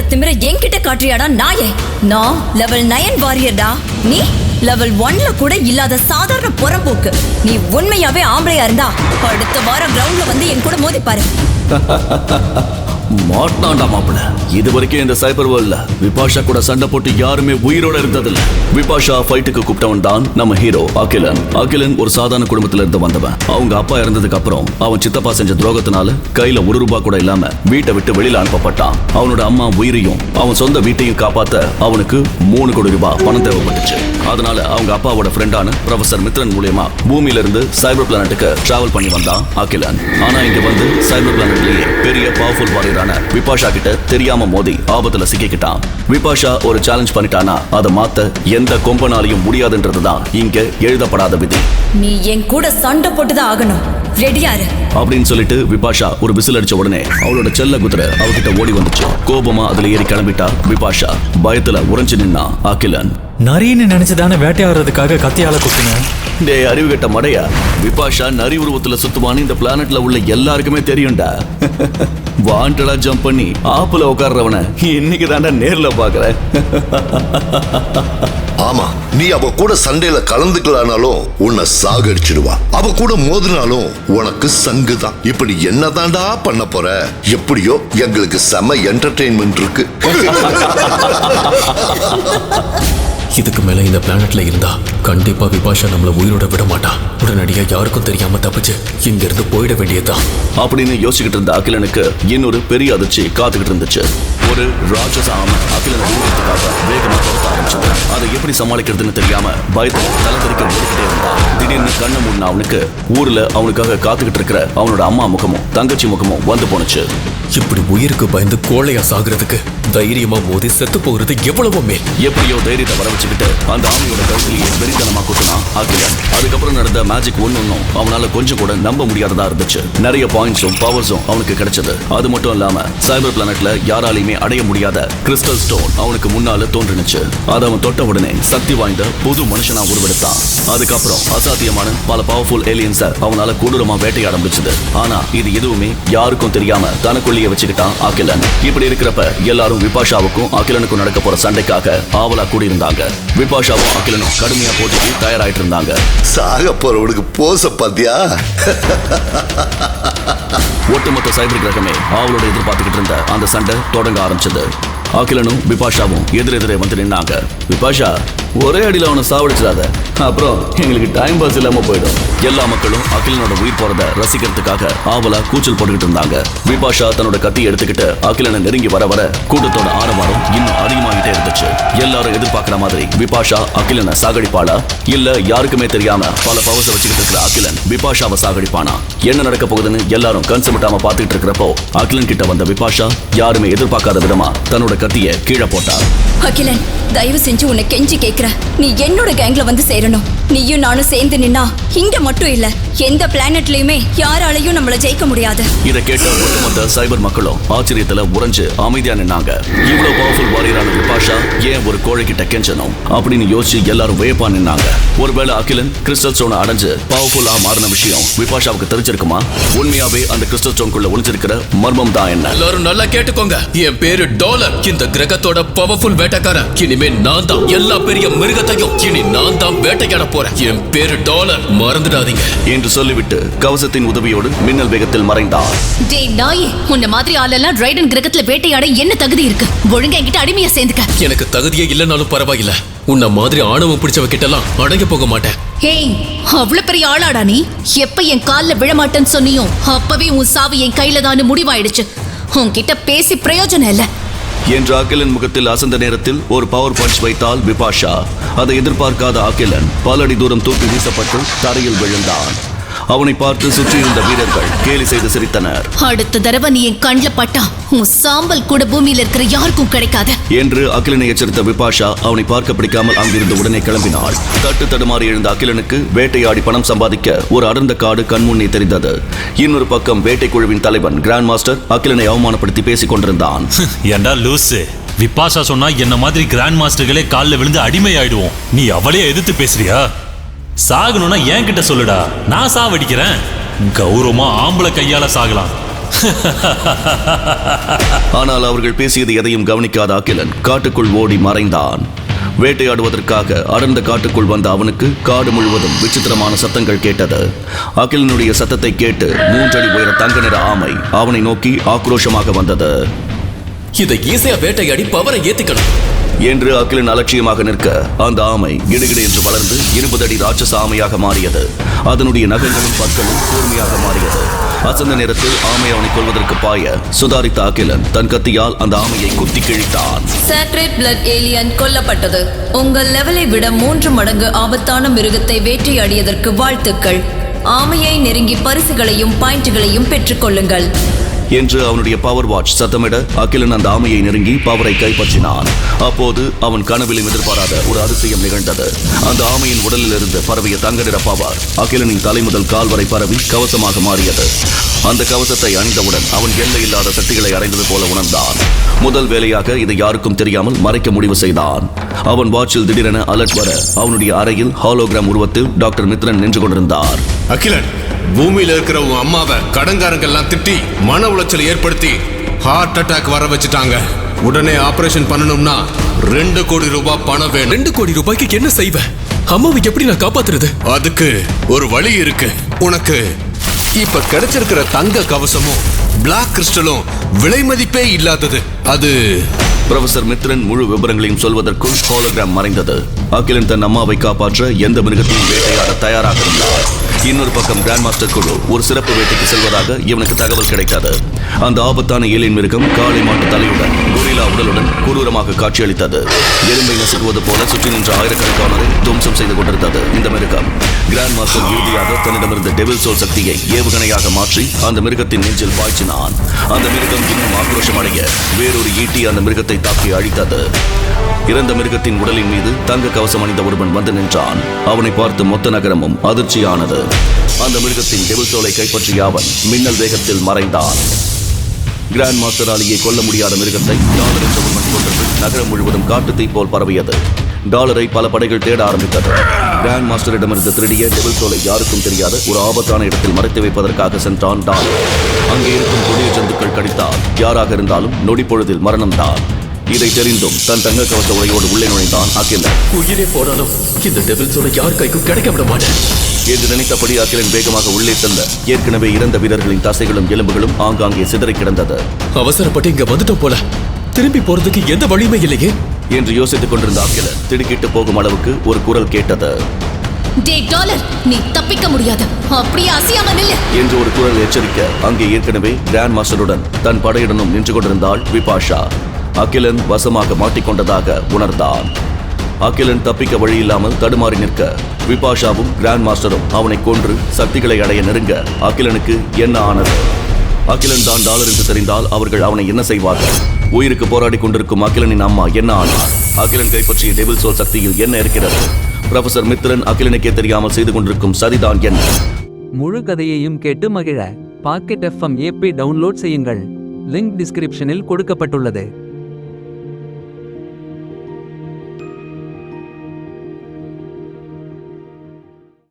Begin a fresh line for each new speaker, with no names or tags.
இருக்கிற திமிர என்கிட்ட காட்டுறியாடா நாயே? நான் லெவல் நயன் வாரியர்டா நீ லெவல் ஒன்ல கூட இல்லாத சாதாரண புறம்போக்கு. நீ உண்மையாவே ஆம்பளையா இருந்தா அடுத்த வாரம் கிரவுண்ட்ல வந்து என் கூட மோதி பாரு
மாட்டான்டா மாப்பிள. இது வரைக்கும் இந்த சைபர் வேர்ல்ட்ல விபாஷா கூட சண்டை போட்டு யாருமே உயிரோட இருந்ததில்ல. விபாஷா ஃபைட்டுக்கு கூப்பிட்டவன் தான் நம்ம ஹீரோ அகிலன். அகிலன் ஒரு சாதாரண குடும்பத்துல இருந்து வந்தவன். அவங்க அப்பா இறந்ததுக்கு அப்புறம் அவன் சித்தப்பா செஞ்ச துரோகத்தினால கையில ஒரு ரூபா கூட இல்லாம வீட்டை விட்டு வெளியில அனுப்பப்பட்டான். அவனோட அம்மா உயிரையும் அவன் சொந்த வீட்டையும் காப்பாத்த அவனுக்கு மூணு கோடி ரூபாய் பணம் தேவைப்பட்டுச்சு. அதனால அவங்க அப்பாவோட ஃப்ரெண்டான ப்ரொஃபசர் மித்ரன் மூலியமா பூமியில இருந்து சைபர் பிளானட்டுக்கு டிராவல் பண்ணி வந்தான் அகிலன். ஆனா இங்க வந்து சைபர் பிளானட்லயே பெரிய பவர்ஃபுல் வாரியரான விபாஷா கிட்ட தெரியாம மோதி ஆபத்துல சிக்கிக்கிட்டான். விபாஷா ஒரு சேலஞ்ச் பண்ணிட்டானா அதை மாத்த எந்த கொம்பனாலையும் முடியாதுன்றதுதான் இங்க எழுதப்படாத விதி.
நீ என் கூட சண்டை போட்டுதான் ஆகணும். ரெடியாரு
அப்படின்னு சொல்லிட்டு விபாஷா ஒரு விசில் அடிச்ச உடனே அவளோட செல்ல குதிரை அவகிட்ட ஓடி வந்துச்சு. கோபமா அதுல ஏறி கிளம்பிட்டா விபாஷா. பயத்துல உறைஞ்சு நின்னா அகிலன்.
நரின்னு நினைச்சுதானே வேட்டையாடுறதுக்காக கத்தியால குத்தினேன்
டேய் அறிவு கட்ட மடையா. விபாஷா நரி உருவத்துல சுத்துவான்னு இந்த பிளானட்ல உள்ள எல்லாருக்குமே தெரியும்டா. வாண்டடா ஜம்ப் பண்ணி ஆப்புல உட்கார்றவன இன்னைக்கு தாண்டா நேர்ல பாக்குறேன்.
ஆமா நீ அவ கூட சண்டையில கலந்துக்கலானாலும் உன்னை சாகடிச்சிடுவா. அவ கூட மோதினாலும் உனக்கு சங்கு தான் இப்படி என்னதான்டா பண்ண போற? எப்படியோ எங்களுக்கு செம என்டர்டெயின்மெண்ட் இருக்கு.
இதுக்கு மேல இந்த பிளானட்ல இருந்தா கண்டிப்பா விபாஷா நம்மள உயிரோட விட மாட்டா உடனடியா யாருக்கும் தெரியாம தப்பிச்சு இங்க இருந்து போயிட வேண்டியதுதான்.
அப்படின்னு யோசிச்சுக்கிட்டு இருந்த அகிலனுக்கு இன்னொரு பெரிய அதிர்ச்சி காத்துக்கிட்டு இருந்துச்சு. ஒரு ராட்சச ஆமை அகிலனை ஊழத்துக்காக வேகமா துரத்த ஆரம்பிச்சது அதை எப்படி சமாளிக்கிறதுன்னு தெரியாம பயத்துல தலை தெறிக்க ஓடிக்கிட்டே இருந்தான். திடீர்னு கண்ணை மூடின அவனுக்கு ஊர்ல அவனுக்காக காத்துக்கிட்டு இருக்கிற அவனோட அம்மா முகமும் தங்கச்சி முகமும் வந்து போனுச்சு
இப்படி உயிருக்கு பயந்து கோழையா சாகுறதுக்கு தைரியமா மோதி செத்து போகிறது எவ்வளவோ மேல்.
எப்படியோ தைரியத்தை வர வச்சுக்கிட்டு அந்த ஆமையோட கழுத்திலேயே வெறித்தனமா குத்துனான் அகிலன். அதுக்கப்புறம் நடந்த மேஜிக் ஒன்னொன்னும் அவனால கொஞ்சம் கூட நம்ப முடியாததா இருந்துச்சு. நிறைய பாயிண்ட்ஸும் பவர்ஸும் அவனுக்கு கிடைச்சது. அது மட்டும் இல்லாம சைபர் பிளானட்ல யாராலையுமே அடைய முடியாத கிறிஸ்டல் ஸ்டோன் அவனுக்கு முன்னால தோன்றுனுச்சு. அதை அவன் தொட்ட உடனே சக்தி வாய்ந்த புது மனுஷனா உருவெடுத்தான். அதுக்கப்புறம் அசாத்தியமான பல பவர்ஃபுல் ஏலியன்ஸ அவனால கொடூரமா வேட்டையாட முடிச்சது. ஆனா இது எதுவுமே யாருக்கும் தெரியாம தனக்குள்ளேயே வச்சுக்கிட்டான் அகிலன். இப்படி இருக்கிறப்ப எல்லாரும் விபாஷாவுக்கும் அகிலனுக்கும் நடக்க போற சண்டைக்காக ஆவலா கூடியிருந்தாங்க. விபாஷாவும் அகிலனும் கடுமையா போட்டிக்கு தயாராயிட்டு இருந்தாங்க
சாக போறவனுக்கு போச பாத்தியா?
ஒட்டுமொத்த சைபர் கிரகமே அவளோட எதிர்பார்த்துக்கிட்டு இருந்த அந்த சண்டை தொடங்க ஆரம்பிச்சது. அகிலனும் பிபாஷாவும் எதிரெதிரே வந்து நின்னாங்க. பிபாஷா ஒரே அடியில் அவனை சாவடிச்சிடாத. அப்புறம் எங்களுக்கு டைம் பாஸ் இல்லாம போயிடும். எல்லா மக்களும் அகிலனோட உயிர் போறத ரசிக்கிறதுக்காக ஆவலா கூச்சல் போட்டுக்கிட்டு இருந்தாங்க. விபாஷா தன்னோட கத்தி எடுத்துக்கிட்டு அகிலனை நெருங்கி வர வர கூட்டத்தோட ஆரவாரம் இன்னும் அதிகமாகிட்டே இருந்துச்சு. எல்லாரும் எதிர்பார்க்கிற மாதிரி விபாஷா அகிலனை சாகடிப்பாளா? இல்ல யாருக்குமே தெரியாம பல பவச வச்சுக்கிட்டு இருக்கிற அகிலன் விபாஷாவை சாகடிப்பானா? என்ன நடக்க போகுதுன்னு எல்லாரும் கன்சமிட்டாம சிமிட்டாம இருக்கிறப்போ அகிலன் கிட்ட வந்த விபாஷா யாருமே எதிர்பார்க்காத விதமா தன்னோட கத்திய கீழே போட்டா.
அகிலன் தயவு செஞ்சு உன்னை கெஞ்சி கேக்குற நீ என்னோட கேங்ல வந்து சேரணும். நீயும் நானும் சேர்ந்து நின்னா இங்க மட்டும் இல்ல எந்த பிளானட்லயுமே யாராலையும் நம்மள ஜெயிக்க முடியாது.
இதை கேட்ட ஒட்டுமொத்த சைபர் மக்களும் ஆச்சரியத்துல உறைஞ்சு அமைதியா நின்னாங்க. இவ்வளவு பவர்ஃபுல் வாரியரான விபாஷா ஏன் ஒரு கோழை கிட்ட கெஞ்சணும் அப்படின்னு யோசிச்சு எல்லாரும் வேப்பா நின்னாங்க. ஒருவேளை அகிலன் கிறிஸ்டல் ஸ்டோனை அடைஞ்சு பவர்ஃபுல்லா மாறின விஷயம் விபாஷாவுக்கு தெரிஞ்சிருக்குமா? உண்மையாவே அந்த கிறிஸ்டல் ஸ்டோனுக்குள்ள ஒளிஞ்சிருக்கிற மர்மம் தான் என்ன?
எல்லாரும் நல்லா கேட்டுக்கோங்க. என் பேரு டாலர். இந்த கிரகத்தோட பவர்ஃபுல் வேட்டைக்காரன். இனிமே நான் தான் எல்லா பெரிய மிருகத்தையும் இனி நான் தான் வேட்டையாட போறேன். என் பேரு டாலர். மறந்துடாதீங்க.
என்று சொல்லிவிட்டு கவசத்தின் உதவியோடு மின்னல் வேகத்தில் மறைந்தார்.
டேய் நாயே உன்ன மாதிரி ஆளெல்லாம் ரைடன் கிரகத்துல வேட்டையாட என்ன தகுதி இருக்கு? ஒழுங்கா என்கிட்ட அடிமையா சேர்ந்துக்க.
எனக்கு தகுதியே இல்லைனாலும் பரவாயில்ல. உன்ன மாதிரி ஆணவம் பிடிச்சவ கிட்டலாம் அடங்கி போக மாட்டேன்.
ஹேய் அவ்வளவு பெரிய ஆளாடா நீ? எப்ப என் கால்ல விழமாட்டேன்னு சொன்னியோ அப்பவே உன் சாவு என் கையில தான் முடிவாயிடுச்சு. உன்கிட்ட பேசி பிரயோஜனம் இல்ல.
என்று அகிலன் முகத்தில் அசந்த நேரத்தில் ஒரு பவர் பஞ்ச் வைத்தால் விபாஷா. அதை எதிர்பார்க்காத அகிலன் பல அடி தூரம் தூக்கி வீசப்பட்டு தரையில் விழுந்தான். அவனை பார்த்து சுற்றியிருந்த வீரர்கள் கேலி செய்து சிரித்தனர்.
அடுத்த தடவை நீ என் கண்ணில் பட்டா உன் சாம்பல் கூட பூமியில இருக்கிற யாருக்கும் கிடைக்காது.
என்று அகிலனை எச்சரித்த விபாஷா அவனை பார்க்க பிடிக்காமல் அங்கிருந்து உடனே கிளம்பினாள். தட்டு தடுமாறி எழுந்த அகிலனுக்கு வேட்டையாடி பணம் சம்பாதிக்க ஒரு அடர்ந்த காடு கண்முன்னே தெரிந்தது. இன்னொரு பக்கம் வேட்டை குழுவின் தலைவன் கிராண்ட் மாஸ்டர் அகிலனை அவமானப்படுத்தி பேசிக் கொண்டிருந்தான்.
ஏண்டா லூசு? விபாஷா சொன்னா என்ன மாதிரி கிராண்ட் மாஸ்டர்களே காலில் விழுந்து அடிமை ஆயிடுவோம் நீ அவளே எதிர்த்து பேசுறியா? சாகணும்னா என்கிட்ட சொல்லுடா. நான் சாவடிக்கிறேன். கௌரவமா ஆம்பளை கையால சாகலாம்.
ஆனால் அவர்கள் பேசியது எதையும் கவனிக்காத அகிலன் காட்டுக்குள் ஓடி மறைந்தான். வேட்டையாடுவதற்காக அடர்ந்த காட்டுக்குள் வந்த அவனுக்கு காடு முழுவதும் விசித்திரமான சத்தங்கள் கேட்டது. அகிலனுடைய சத்தத்தை கேட்டு மூன்றடி உயர தங்க நிற ஆமை அவனை நோக்கி ஆக்ரோஷமாக வந்தது.
இதை ஈஸியா வேட்டையாடி பவரை ஏத்திக்கணும்.
என்று அகிலன் அலட்சியமாக நிற்க அந்த ஆமை கிடுகிடு என்று வளர்ந்து இருபது அடி ராட்சச ஆமையாக மாறியது. அதனுடைய நகங்களும் பற்களும் கூர்மையாக மாறியது. அசந்த நேரத்தில் ஆமை அவனை கொள்வதற்கு பாய சுதாரித்த அகிலன் தன் கத்தியால் அந்த ஆமையை குத்தி கிழித்தான்.
சாட்ரேட் பிளட் ஏலியன் கொல்லப்பட்டது. உங்கள் லெவலை விட மூன்று மடங்கு ஆபத்தான மிருகத்தை வேட்டையாடியதற்கு வாழ்த்துக்கள். ஆமையை நெருங்கி பரிசுகளையும் பாயிண்ட்களையும் பெற்றுக்கொள்ளுங்கள்.
என்று அவனுடைய பவர் வாட்ச் சத்தமிட அகிலன் அந்த ஆமையை நெருங்கி பவரை கைப்பற்றினான். அப்போது அவன் கனவிலும் எதிர்பாராத ஒரு அதிசயம் நிகழ்ந்தது. அந்த ஆமையின் உடலில் இருந்து பரவிய தங்க நிற பவர் அகிலனின் தலை முதல் கால் வரை பரவி கவசமாக மாறியது. அந்த கவசத்தை அணிந்தவுடன் அவன் எல்லை இல்லாத சக்திகளை அடைந்தது போல உணர்ந்தான். முதல் வேலையாக இதை யாருக்கும் தெரியாமல் மறைக்க முடிவு செய்தான். அவன் வாட்சில் திடீரென அலர்ட் வர அவனுடைய அறையில் ஹாலோகிராம் உருவத்தில் டாக்டர் மித்ரன் நின்று கொண்டிருந்தார்.
அகிலன் பூமியில இருக்கிற உன் அம்மாவை கடன்காரங்க எல்லாம் திட்டி மன உளைச்சல் ஏற்படுத்தி ஹார்ட் அட்டாக் வர வச்சுட்டாங்க. உடனே ஆபரேஷன் பண்ணணும்னா ரெண்டு கோடி ரூபாய் பணம் வேணும்.
ரெண்டு கோடி ரூபாய்க்கு என்ன செய்வேன் அம்மாவை எப்படி நான் காப்பாத்துறது?
அதுக்கு ஒரு வழி இருக்கு. உனக்கு இப்ப கிடைச்சிருக்கிற தங்க கவசமும் பிளாக் கிறிஸ்டலும் விலை மதிப்பே இல்லாதது. அது
ப்ரொஃபசர் மித்ரன் முழு விவரங்களையும் சொல்வதற்குள் ஹாலோகிராம் மறைந்தது. அகிலன் தன் அம்மாவை காப்பாற்ற எந்த மிருகத்தையும் வேட்டையாட தயாராக இருந்தார் இன்னொரு பக்கம் கிராண்ட் மாஸ்டர் குழு ஒரு சிறப்பு வேட்டைக்கு செல்வதாக இவனுக்கு தகவல் கிடைத்தது. அந்த ஆபத்தான ஏழின் மிருகம் காளை மாட்டு தலையுடன் கொரில்லா உடலுடன் கொடூரமாக காட்சியளித்தது. எலும்பை நசுக்குவது போல சுற்றி நின்ற ஆயிரக்கணக்கானோரை துவம்சம் செய்து கொண்டிருந்தது. இந்த மிருகம் கிராண்ட் மாஸ்டர் இறுதியாக தன்னிடமிருந்த டெவில் சோல் சக்தியை ஏவுகணையாக மாற்றி அந்த மிருகத்தின் நெஞ்சில் பாய்ச்சினான். அந்த மிருகம் இன்னும் ஆக்ரோஷம் அடைய வேறொரு ஈட்டி அந்த மிருகத்தை தாக்கி அழித்தது. இறந்த மிருகத்தின் உடலின் மீது தங்க கவசம் அணிந்த ஒருவன் வந்து நின்றான். அவனை பார்த்து மொத்த நகரமும் அதிர்ச்சியானது. அந்த மிருகத்தின் டெவில் சோலை கைப்பற்றிய அவன் மின்னல் வேகத்தில் மறைந்தான். கிராண்ட் மாஸ்டராலேயே கொல்ல முடியாத மிருகத்தை டாலரை என்ற கொண்டது நகரம் முழுவதும் காட்டுத்தீ போல் பரவியது. டாலரை பல படைகள் தேட ஆரம்பித்தது. கிராண்ட் மாஸ்டரிடமிருந்து திருடிய டெவில் சோலை யாருக்கும் தெரியாத. ஒரு ஆபத்தான இடத்தில் மறைத்து வைப்பதற்காக சென்றான் டாலர். அங்கே இருக்கும் கொடிய ஜந்துக்கள் கடித்தால் யாராக இருந்தாலும் நொடிப்பொழுதில் மரணம்தான். இதை தெரிந்தும் தன் தங்க கவச உரையோடு உள்ளே நுழைந்தான் அகிலன்.
உயிரே போனாலும் இந்த டெவில் சோலை யார் கைக்கும் கிடைக்க விட மாட்டேன்.
என்று நினைத்தபடி அகிலன் வேகமாக உள்ளே செல்ல ஏற்கனவே இறந்த வீரர்களின் தசைகளும் எலும்புகளும் ஆங்காங்கே சிதறி கிடந்தது.
அவசரப்பட்டு இங்க வந்துட்டோம் போல. திரும்பி போறதுக்கு எந்த வழியுமே இல்லையே.
என்று யோசித்துக் கொண்டிருந்த அகிலன் திடுக்கிட்டு போகும் அளவுக்கு ஒரு குரல் கேட்டது.
டே டாலர் நீ தப்பிக்க முடியாது. அப்படியே அசையாம நில்லு.
என்று ஒரு குரல் எச்சரிக்க அங்கே ஏற்கனவே கிராண்ட் மாஸ்டருடன் தன் படையுடனும் நின்று கொண்டிருந்தாள் விபாஷா. அகிலன் வசமாக மாட்டிக்கொண்டதாக உணர்ந்தான். அகிலன் தப்பிக்க வழியில்லாமல் தடுமாறி நிற்க விபாஷாவும் கிராண்ட் மாஸ்டரும் அவனை கொன்று சக்திகளை அடைய நெருங்க அகிலனுக்கு என்ன ஆனது? அகிலன் தான் டாலர் என்று தெரிந்தால் அவர்கள் அவனை என்ன செய்வார்கள்? உயிருக்கு போராடி கொண்டிருக்கும் அகிலனின் அம்மா என்ன ஆனார் அகிலன் கைப்பற்றிய டெவில் சோல் சக்தியில் என்ன இருக்கிறது? ப்ரொஃபசர் மித்ரன் அகிலனுக்கே தெரியாமல் செய்து கொண்டிருக்கும் சதிதான் என்ன?
முழு கதையையும் கேட்டு மகிழ. பாக்கெட் எஃப்எம் ஏபி டவுன்லோட் செய்யுங்கள். லிங்க் டிஸ்கிரிப்ஷனில் கொடுக்கப்பட்டுள்ளது.